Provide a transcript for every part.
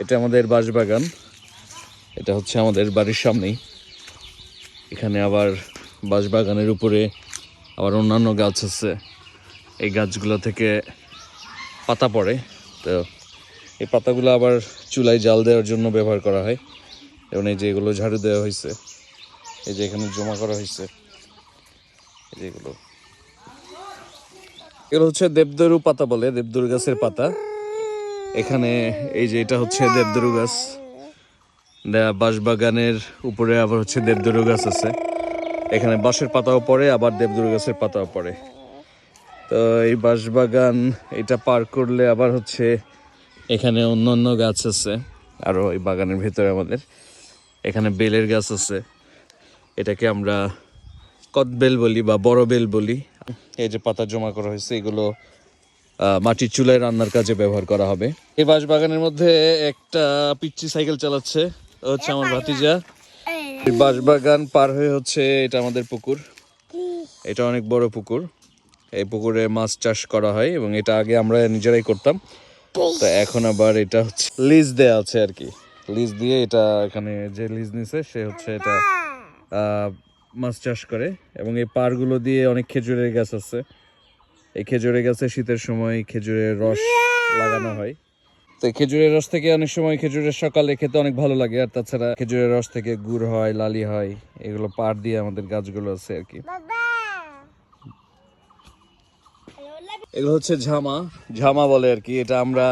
এটা আমাদের বাঁশবাগান। এটা হচ্ছে আমাদের বাড়ির সামনেই। এখানে আবার বাঁশবাগানের উপরে আবার অন্যান্য গাছ আছে। এই গাছগুলো থেকে পাতা পড়ে। তো এই পাতাগুলো আবার চুলায় জাল দেওয়ার জন্য ব্যবহার করা হয়। এবং এই যে এগুলো ঝাড়ু দেওয়া হয়েছে, এই যে এখানে জমা করা হয়েছে, এই যে এগুলো। এগুলো হচ্ছে দেবদারু পাতা বলে, দেবদারু গাছের পাতা। এখানে এই যে এটা হচ্ছে দেবদারু গাছ। বাঁশবাগানের উপরে আবার হচ্ছে দেবদারু গাছ আছে। এখানে বাঁশের পাতাও পড়ে, আবার দেবদারু গাছের পাতাও পড়ে। তো এই বাঁশবাগান, এটা পার করলে আবার হচ্ছে এখানে অন্য অন্য গাছ আছে আরও এই বাগানের ভিতরে আমাদের। এখানে বেলের গাছ আছে। এটাকে আমরা কদবেল বলি বা বড় বেল বলি। এই যে পাতা জমা করা হয়েছে, এগুলো মাটির চুলায় রান্নার কাজে ব্যবহার করা হবে। এই বাঁশ বাগানের মধ্যে একটা পিচ্চি সাইকেল চালাচ্ছে হচ্ছে আমার ভাতিজা। এই বাঁশ বাগান পার হয়ে হচ্ছে এটা আমাদের পুকুর। এটা অনেক বড় পুকুর। এই পুকুরে মাছ চাষ করা হয় এবং এটা আগে আমরা নিজেরাই করতাম। তো এখন আবার এটা হচ্ছে লিজ দেয়া আছে আর কি। লিজ দিয়ে এটা এখানে যে লিজ নিছে সে হচ্ছে এটা আহ, মাছ চাষ করে। এবং এই পারগুলো দিয়ে অনেক খেজুরের গাছ আছে। এই খেজুরের গাছে শীতের সময় খেজুরের রস লাগানো হয়। তো খেজুরের রস থেকে অনেক সময় খেজুরের সকালে খেতে অনেক ভালো লাগে আর তাছাড়া খেজুরের রস থেকে গুড় হয় লালি হয় এগুলো পাড় দিয়ে আমাদের গাছগুলো আছে আর কি। এগুলো হচ্ছে ঝামা ঝামা বলে আর কি এটা আমরা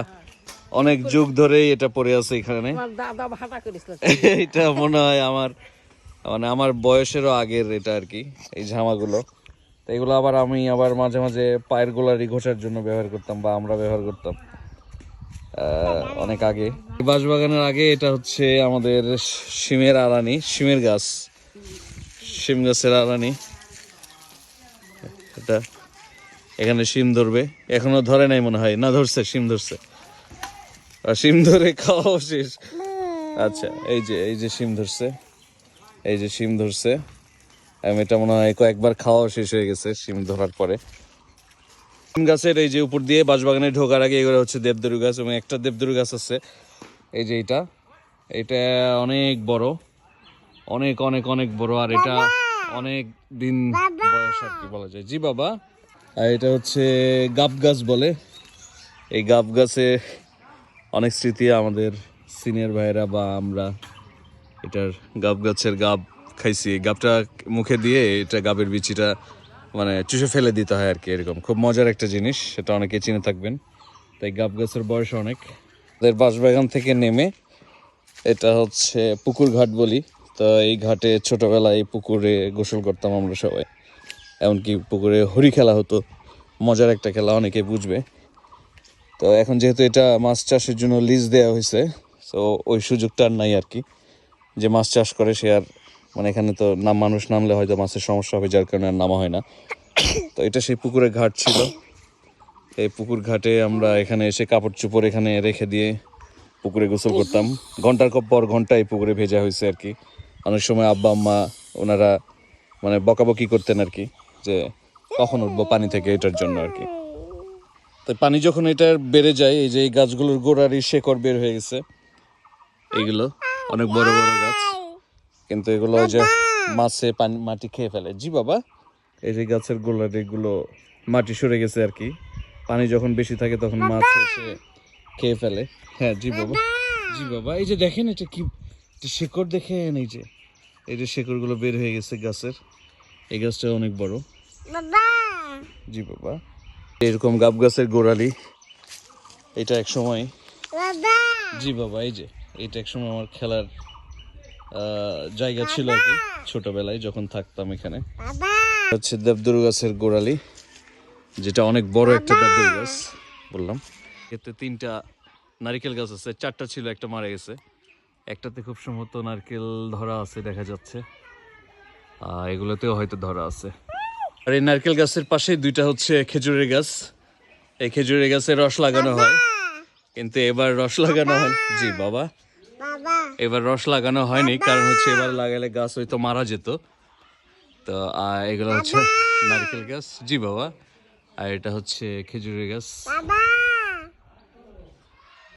অনেক যুগ ধরেই এটা পড়ে আছে এখানে। আমার দাদা ভাটা করেছিল এটা মনে হয় আমার মানে আমার বয়সেরও আগের এটা আর কি এই জামাগুলো তো এগুলো আবার আমি আবার মাঝে মাঝে পায়ের গোলারি ঘষার জন্য ব্যবহার করতাম বা আমরা ব্যবহার করতাম অনেক আগে। বাঁশবাগানের আগে এটা হচ্ছে আমাদের শিমের আড়ানি, শিমের গাছ, শিম গাছের আড়ানি। এটা এখানে শিম ধরবে। এখনও ধরে নাই মনে হয়। না, ধরছে, শিম ধরছে। আর শিম ধরে খাওয়া শেষ। আচ্ছা এই যে এই যে শিম ধরছে, এই যে শিম ধরছে। এটা মনে হয় কয়েকবার খাওয়া শেষ হয়ে গেছে শিম ধরার পরে। শিম গাছের এই যে উপর দিয়ে বাঁশবাগানে ঢোকার আগে এগুলো হচ্ছে দেবদারু গাছ এবং একটা দেবদারু গাছ আছে। এই যে এটা এটা অনেক বড় অনেক অনেক অনেক বড় আর এটা অনেক দিন বয়স আর কি বলা যায়। জি বাবা। আর এটা হচ্ছে গাব গাছ বলে। এই গাব গাছে অনেক স্মৃতি আমাদের সিনিয়র ভাইয়েরা বা আমরা এটার গাব গাছের গাব। খাইছি। গাবটা মুখে দিয়ে এটা গাবের বিচিটা মানে চুষে ফেলে দিতে হয় আর কি এরকম। খুব মজার একটা জিনিস, সেটা অনেকে চিনে থাকবেন। তাই গাব গাছের বয়স অনেক। আমাদের বাঁশবাগান থেকে নেমে এটা হচ্ছে পুকুর ঘাট বলি। তো এই ঘাটে ছোটোবেলায় পুকুরে গোসল করতাম আমরা সবাই। এমনকি পুকুরে হরি খেলা হতো। মজার একটা খেলা, অনেকে বুঝবে। তো এখন যেহেতু এটা মাছ চাষের জন্য লিজ দেওয়া হয়েছে তো ওই সুযোগটা আর নাই আর কি। যে মাছ চাষ করে সে আর মানে এখানে তো নাম মানুষ নামলে হয়তো মাছের সমস্যা হবে, যার কারণে আর নামা হয় না। তো এটা সেই পুকুরে ঘাট ছিল। এই পুকুর ঘাটে আমরা এখানে এসে কাপড় চোপড় এখানে রেখে দিয়ে পুকুরে গোসল করতাম। ঘণ্টার পর ঘণ্টা এই পুকুরে ভেজা হয়েছে আর কি। অনেক সময় আব্বা, আম্মা ওনারা মানে বকাবকি করতেন আর কি, যে কখন উঠবো পানি থেকে এটার জন্য আর কি। তো পানি যখন এটা বেড়ে যায়, এই যে এই গাছগুলোর গোড়ারই শেকড় বের হয়ে গেছে এইগুলো অনেক বড় বড় গাছ। কিন্তু এগুলো ওই যে মাছে পানি মাটি খেয়ে ফেলে। জি বাবা। এই যে গাছের গোড়ার এগুলো মাটি সরে গেছে আর কি। পানি যখন বেশি থাকে তখন মাছ এসে খেয়ে ফেলে। হ্যাঁ জি বাবা। জি বাবা এই যে দেখেন এটা কি শেকড় দেখেন এই যে। এই যে শেকড়গুলো বের হয়ে গেছে গাছের। এই গাছটা অনেক বড়। জি বাবা। এরকম গাব গাছের গোড়ালি এটা এক সময় জি বাবা এই যে এটা এক সময় আমার খেলার জায়গা ছিল আর কি ছোটবেলায় যখন থাকতাম এখানে। হচ্ছে দেবদুরু গাছের গোড়ালি যেটা অনেক বড় একটা দেবদুরু গাছ বললাম। এতে তিনটা নারকেল গাছ আছে চারটা ছিল একটা মারা গেছে। একটাতে খুব সম্ভবত নারকেল ধরা আছে দেখা যাচ্ছে। এগুলোতেও হয়তো ধরা আছে। আর এই নারকেল গাছের পাশে দুইটা হচ্ছে খেজুরের গাছ। এই খেজুরের গাছে রস লাগানো হয়। কিন্তু এবার রস লাগানো হয় জি বাবা! এবার রস লাগানো হয়নি কারণ হচ্ছে এবার লাগালে গাছ হয়তো মারা যেত। তো আর এগুলো হচ্ছে নারকেল গাছ। জি বাবা আর এটা হচ্ছে খেজুরের গাছ।